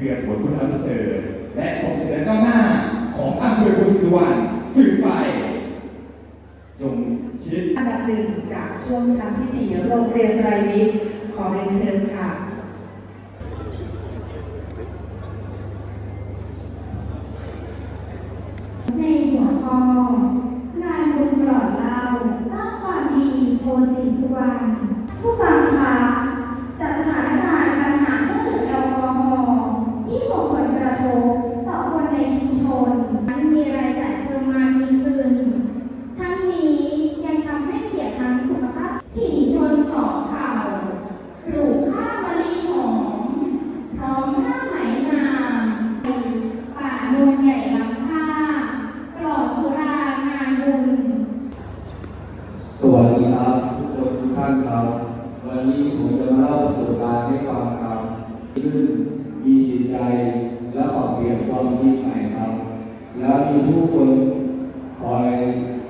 เพื่อผลคุณอันเสริฐและของเชิญก้าวหน้าของอำเภอกุสุวรรณสืบไป จงคิด อันดับหนึ่งจากช่วงชั้นที่สี่โรงเรียนไรมิตรขอเรียนเชิญค่ะ ในหัวข้องานบุญปลอดเหล้าสร้างความดีโพสีสุวรรณผู้ฟังคะจากสถานการณ์ปัญหาเครื่องดื่มแอลกอฮอล์ที่ส่งผลกระทบต่อคนในชุมชนมันมีรายจ่ายเพิ่มมากยิ่งขึ้น ทั้งนี้ยังทำให้เสียทางสุขภาพถิ่นชนเกาะเข่าปลูกข้าวมะลิหอม พร้อมผ้าไหมงามป่าโนนใหญ่ลำค่าปลอดสุรางานบุญ สวัสดีครับทุกคนทุกท่านครับ วันนี้ผมจะมาเล่าประสบการณ์ให้ฟังครับ ขึ้นมีจิตใจและปรับเปลี่ยนความคิดใหม่ครับ แล้วมีผู้คนคอย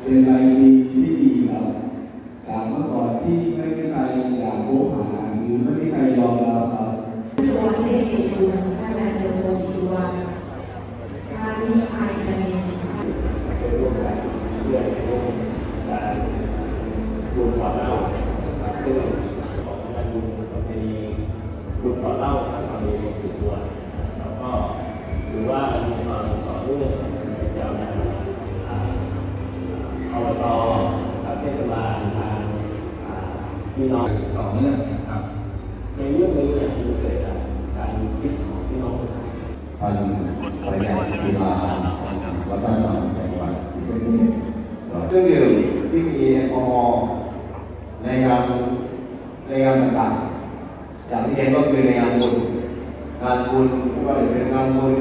เป็นไรดีที่ดีครับจากเมื่อก่อนที่ไม่มีใครอยากพบหาหรือไม่มีใครยอมรับครับสวัสดีคุณท่านนายกโมศิวาท่านนี้ไอเอ็นเป็นร่วมกันเพื่อในเรื่องการบุญต่อเล่านะครับซึ่งของงานบุญประเพณีบุญต่อเล่าทางความดีของตัว แล้วก็ถือว่ามีความต่อเนื่องยาวนานอ่าอบตทางเทศบาลทางอ่า พี่น้องต่อเนื่องนะครับในเรื่องนี้เนี่ยมันเกิดจากการคิดของพี่น้องประชาชนพันปริญญาศิลาวัฒนธรรมจังหวัดศรีสะเกษเครื่องดื่มที่มีแอลกอฮอล์ในงานในงานต่างๆอย่างที่เห็นก็คือในงานบุญงานบุญไม่ว่าจะเป็นงานบุญ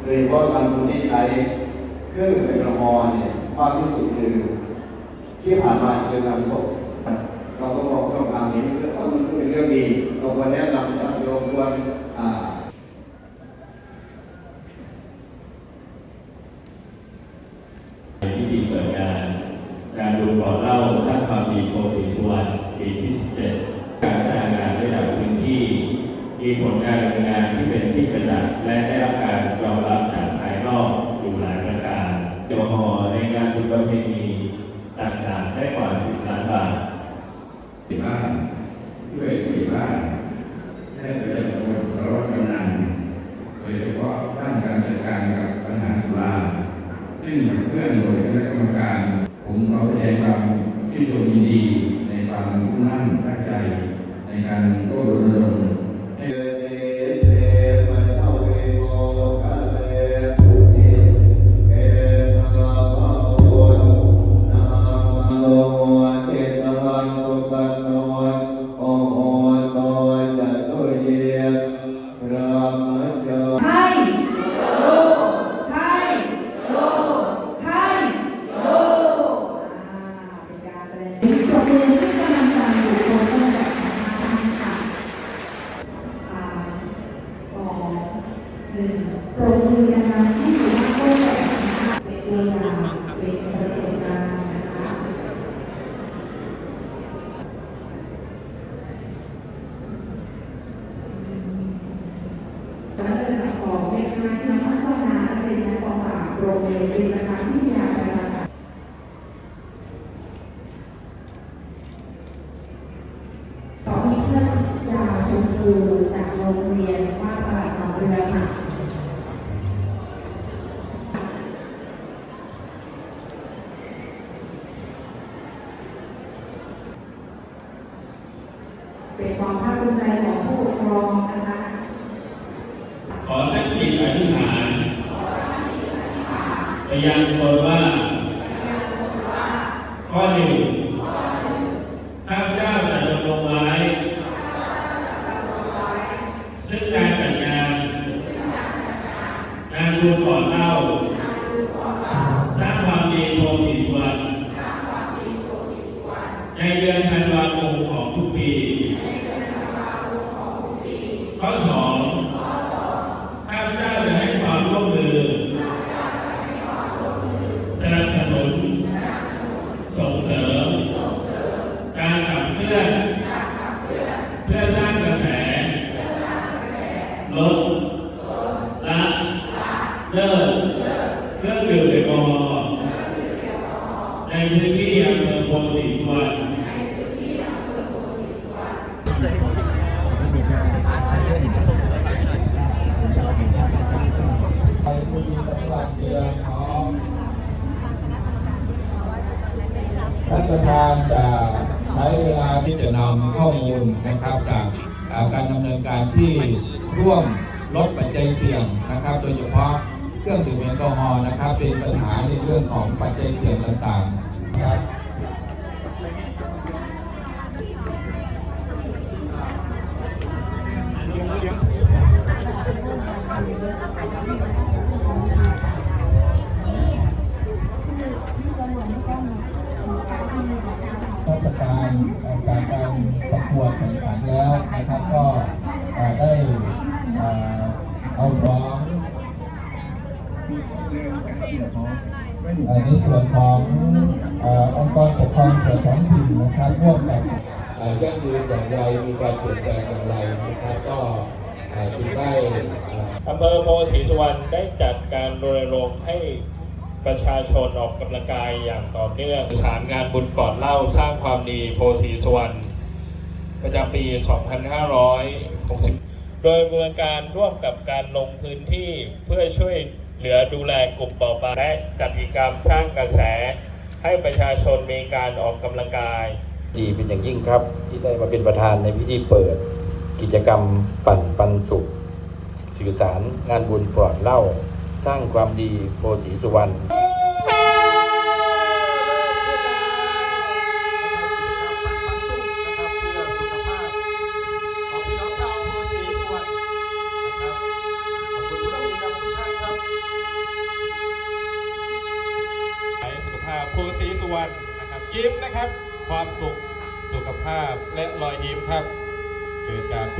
โดยเฉพาะงานบุญที่ใช้เครื่องดื่มแอลกอฮอล์เนี่ยมากที่สุดคือที่ผ่านมาคืองานศพ เราก็มองช่องทางนี้เรื่องมันเป็นเรื่องดีเราควรแนะนำญาติโยมควรอ่าพิธีเปิดงานการดูก่อเล่าสร้างความดีโพสีสุวรรณปีที่17การพัฒนางานระดับพื้นที่ มีผลการดำเนินงานที่เป็นที่ประจักษ์และได้รับการยอมรับจากภายนอกอยู่หลายประการโยหอในงานบุญประเพณีต่างๆได้กว่า 10 ล้านบาท บ้านด้วยผู้ใหญ่บ้านได้ไป โรงปรบมือนะคะที่ถือว่าต้นโลกนะคะเป็นตัวอย่างเป็นประสบการณ์นะคะการเรียนแบบของเด็กชายนภัสวานักเรียนชั้นป .3 โรงเรียนวิทยาการวิทยาประชาสัมพันธ์ต่อที่เพื่อนยาวชมพูจากโรงเรียนว่าตลาดหนองเรือค่ะ เป็นความภาคภูมิใจของผู้ปกครองนะคะ ขอตั้ง จิตอธิษฐานไปยังตนว่าข้อหนึ่งข้าพเจ้าจะดำรงไว้ซึ่งการจัดงานบุญก่อนเล่าสร้างความดีโพธิสวรรณในเดือนธันวาคมของทุกปีข้อสองข้าพเจ้าจะให้ความร่วมมือ สนับสนุน ส่งเสริม การขับเคลื่อน เพื่อสร้างกระแส ลดละเลิกเครื่องดื่มแอลกอฮอล์ในพื้นที่อำเภอโพธิสุวรรณท่านประธานจะใช้เวลาที่จะนำข้อมูลนะครับจาก การดำเนินการที่ร่วมลดปัจจัยเสี่ยงนะครับ โดยเฉพาะเครื่องดื่มแอลกอฮอล์นะครับ เป็นปัญหาในเรื่องของปัจจัยเสี่ยงต่างๆนะครับร ได้เอาร้องในส่วนขององค์กรปกครองส่วนท้องถิ่นนะครับร่วมกับยั่งยืนอย่างไรมีการเปลี่ยนแปลงอย่างไรนะครับก็เอ่อจึงได้อำเภอโพธิสุวรรณได้จัดการรณรงค์ให้ประชาชนออกกำลังกายอย่างต่อเนื่องสารงานบุญก่อนเล่าสร้างความดีโพธิสุวรรณประจำปี 2560 โดยบริการร่วมกับการลงพื้นที่เพื่อช่วยเหลือดูแลกลุ่มเปราะบางและจัดกิจกรรมสร้างกระแส ให้ประชาชนมีการออกกำลังกาย ดีเป็นอย่างยิ่งครับ ที่ได้มาเป็นประธานในพิธีเปิด กิจกรรมปั่นปันสุข สื่อสารงานบุญปลอดเหล่าสร้างความดีโพสีสุวรรณ สุขภาพภูศรีสุวรรณนะครับ ยิ้มนะครับ ความสุขสุขภาพและรอยยิ้มครับเกิดจาก